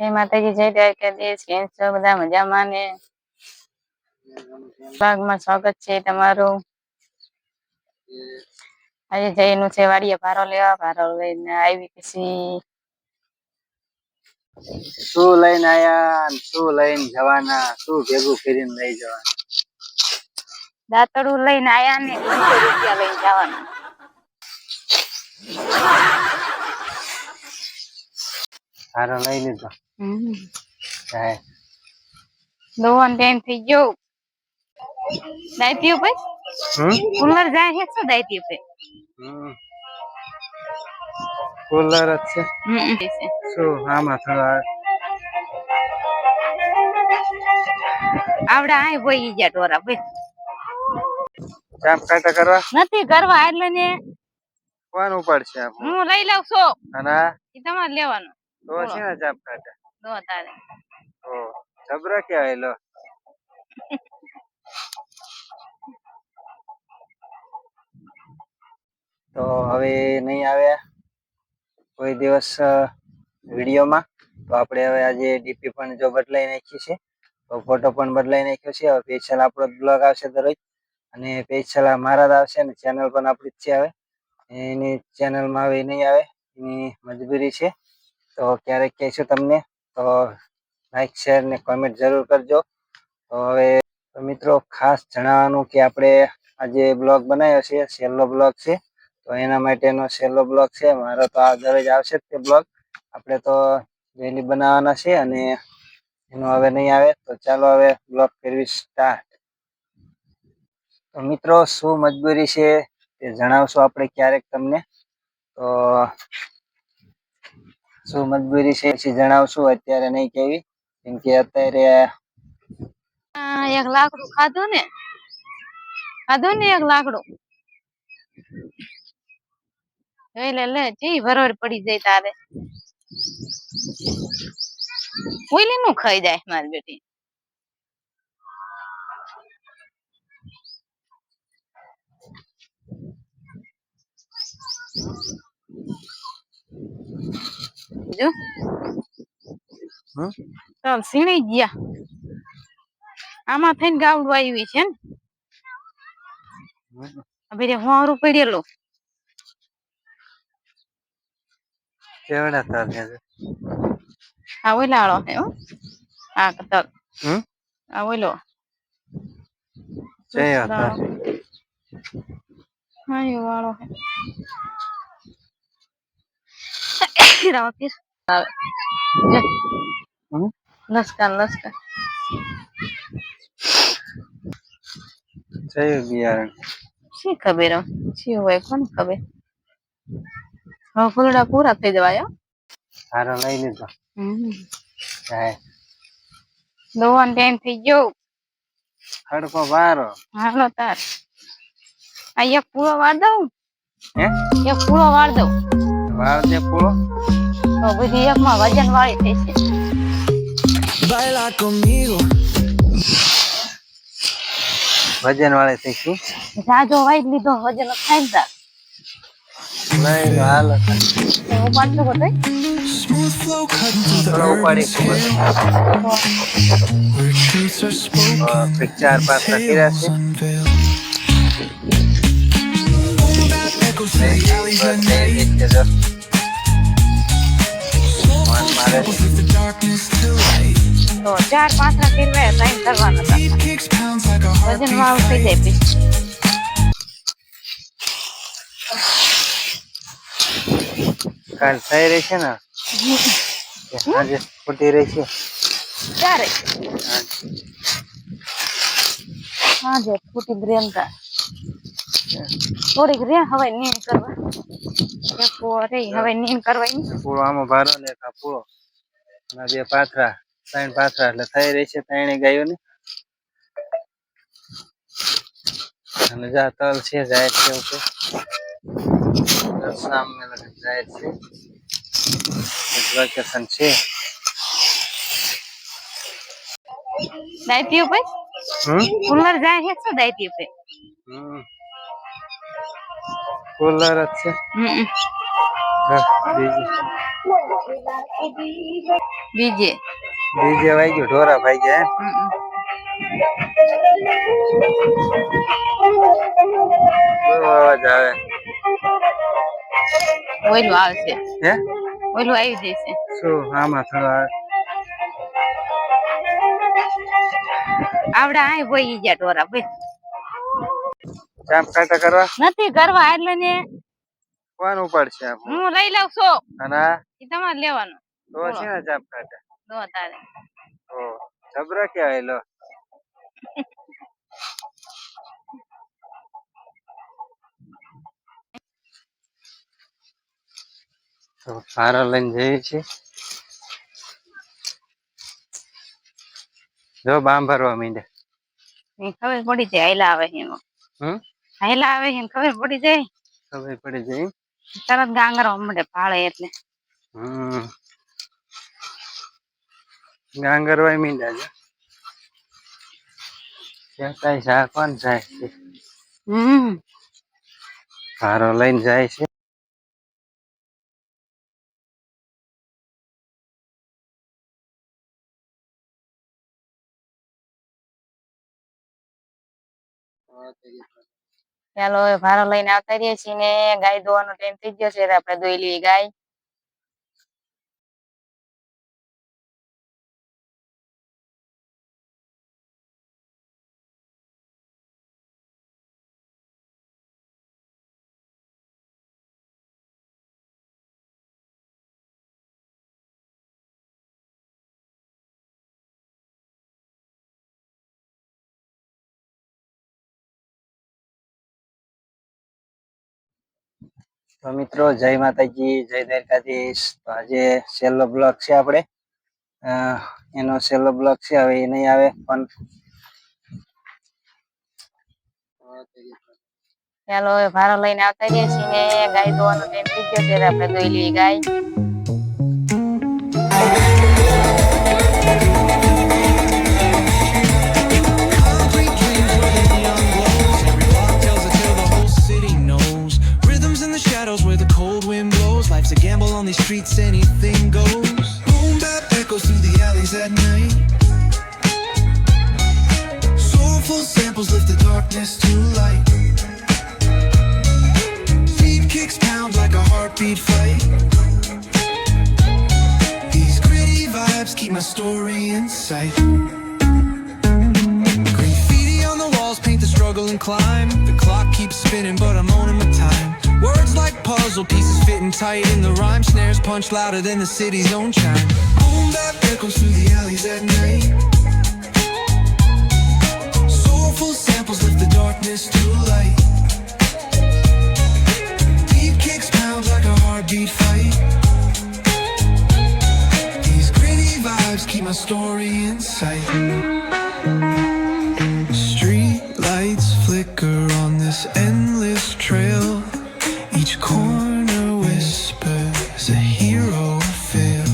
જય માતાજી જય દ્વારકાધીશ કેમ છો? બધા મજામાં ને? ભાગમાં સ્વાગત છે તમારું. આજે જયનું છે વાડીએ ભારો લેવા ભારો લઈને આવી પછી શું લઈને આયા શું લઈને જવાના? શું ભેગું કરીને લઈ જવાના? દાંતડું લઈને આયા ને રૂપિયા લઈને જવાના. સારો લઈ લીધો. દોવાનો ટાઈમ થઈ ગયો. દાયતી હમ? કુલર જાય છે શું દાયતી હમ. કુલર જ છે. શું? આમાં થોડા આવડા આય ભોઈ ગયા ટોરા ભાઈ. કામ કાટા કરવા? નથી કરવા એટલે ને કોણ ઉપાડશે આપ હું લઈ લઉં છું. અને એ તમારે લેવાનું. તો છે ને ચાપ કાટા દો તારે ઓ, જબરા કેવાય લો તો હવે નહીં આવ્યા કોઈ દિવસ વિડીયોમાં. તો આપણે હવે આજે ડીપી પણ જો બદલાઈ નાખી છે, તો ફોટો પણ બદલાઈ નાખ્યો છે. હવે પેશલ આપણો બ્લોગ આવશે દરરોજ. અને પેશલ મારા જ આવશે ને ચેનલ પણ આપણી જ છે હવે. એની ચેનલમાં હવે નહીં આવે, એની મજબૂરી છે. તો ક્યારેક કહેશું તમને. તો લાઈક શેર ને કોમેન્ટ જરૂર કરજો. તો હવે મિત્રો, ખાસ જણાવવાનું કે આપણે આજે બ્લોગ બનાવ્યો છે, છેલ્લો બ્લોગ છે, તો એના માટેનો છેલ્લો બ્લોગ છે. મારો તો આ દરરોજ આવશે જ તે બ્લોગ. આપણે તો ડેલી બનાવવાના છે અને એનો હવે નહીં આવે. તો ચાલો હવે બ્લોગ કરવી સ્ટાર્ટ તો મિત્રો, શું મજબૂરી છે તે જણાવશું આપણે ક્યારેક તમને? તો શું મજબૂરી છે પછી જણાવશું, અત્યારે નહીં કેવી, કેમ કે અત્યારે એક લાકડું ખાધું ને ખાધું ને એક લાકડું. જોઈ લે લે, જી ભરોર પડી જાય તારે. ઓઈલી નું ખાઈ જાય મારી બેટી? જો? ચાલ સીણી ગયા આમાં થઈને ગાવડું આવી છે ને હવે હોરું પડેલું કેવડા તાર છે આ ઓલાળો હે હો આ કતર હમ આ ઓલો જય હતા હા એ વાળો હે રાવ લસકા લસકા જય બિયારણ. શી ખબર? શી હોય કોણ ખબર? હવે ફૂલડા પૂરા થઈ જવાય. સારો લઈ લીધો. દોવાનો ટાઈમ થઈ ગયો. હડકો બારો હાલો તાર. આ એક પૂરો વાર દઉં? હે? એક પૂરો વાર દઉં. વાર દે પૂરો તો બધી એકમાં વજન વાળી થશે Baila conmigo, વજન વાળી થઈ છું. જાજો વાઈ લીધો વજન થાય ને નહીં હું બતાય તો ચાર પાંચ ના સાઈન કરવાના હતા. વજન વાળું થઈ જાય. કાલ થઈ રહી છે ને? આજે ફૂટી રહી છે. ક્યારે? આજે હાજે ફૂટી ગ્રેમતા થોડીક રે હવે નીન કરવા. પૂળો રે હવે નીન કરવા ઈ. પૂળો આમાં ભારો ને પૂળો? બે પાથરા ત્રણ પાથરા એટલે થઈ રહી છે ત્રણે ગાયો ને અને જા તલ છે જાહેર છે એવું છે. સામે લગન જાહેર છે. લોકેશન છે. દાયતીઓ હમ? કુલર જાય છે શું દાયતીઓ ભાઈ કુલર જ છે. હમ બીજું. બીજે. ડીજે ગયો ઢોરા ભાઈ ગયા. અવાજ આવે. આવશે. હે? ઓયલું આવી જશે. શું આમાં થોડું આવે? આવડા આય ભોઈ ગયા ઢોરા ભાઈ કામ કાંટા કરવા? નથી કરવા એટલે ને કોણ ઉપાડશે હું લઈ લઉં છો અને એ તમારે લેવાનું. તો છે ને જાપ કાંટા દો તારે. ઓ જબરા કહેવાય લો તો ભારો લઈને જઈએ છીએ. જો બામ ભરવા માંડે. એ ખબર પડી જાય હાયલા આવે એમાં. હમ? હાયલા આવે એમ ખબર પડી જાય? ખબર પડી જાય. તરત ગાંગરો મળે ભાળે એટલે હમ ગાંગરવાય મીંડા છે ત્યાં કાંઈ શા કોણ જાય છે હમ ભારો લઈને જાય છે ચાલો ભારો લઈને આવતા રહીએ છીએ ને ગાય દોવાનો ટાઈમ થઈ ગયો છે, એટલે આપણે દોઈ લઈએ ગાય. તો મિત્રો, જય માતાજી, જય દ્વારકાધીશ. તો આજે છેલ્લો બ્લોક છે આપણે. એનો છેલ્લો બ્લોક છે, હવે એ નહીં આવે, પણ ચાલો, હવે ભારો લઈને આવતા જઈએ છીએ. ગાય દોવાનો ટાઈમ થઈ ગયો છે આપણે દોઈ લઈએ ગાય. Darkness to light. Beat kicks pound like a heartbeat fight. These gritty vibes keep my story in sight. Graffiti on the walls paint the struggle and climb. The clock keeps spinning, but I'm owning my time. Words like puzzle pieces fitting tight in the rhyme. Snares punch louder than the city's own chime. Boom bap echoes through the alleys at night. Soulful samples lift the darkness to light. Beat kicks pound like a heartbeat fight. These gritty vibes keep my story in sight. Street lights flicker on this endless trail. Each corner whispers a hero failed.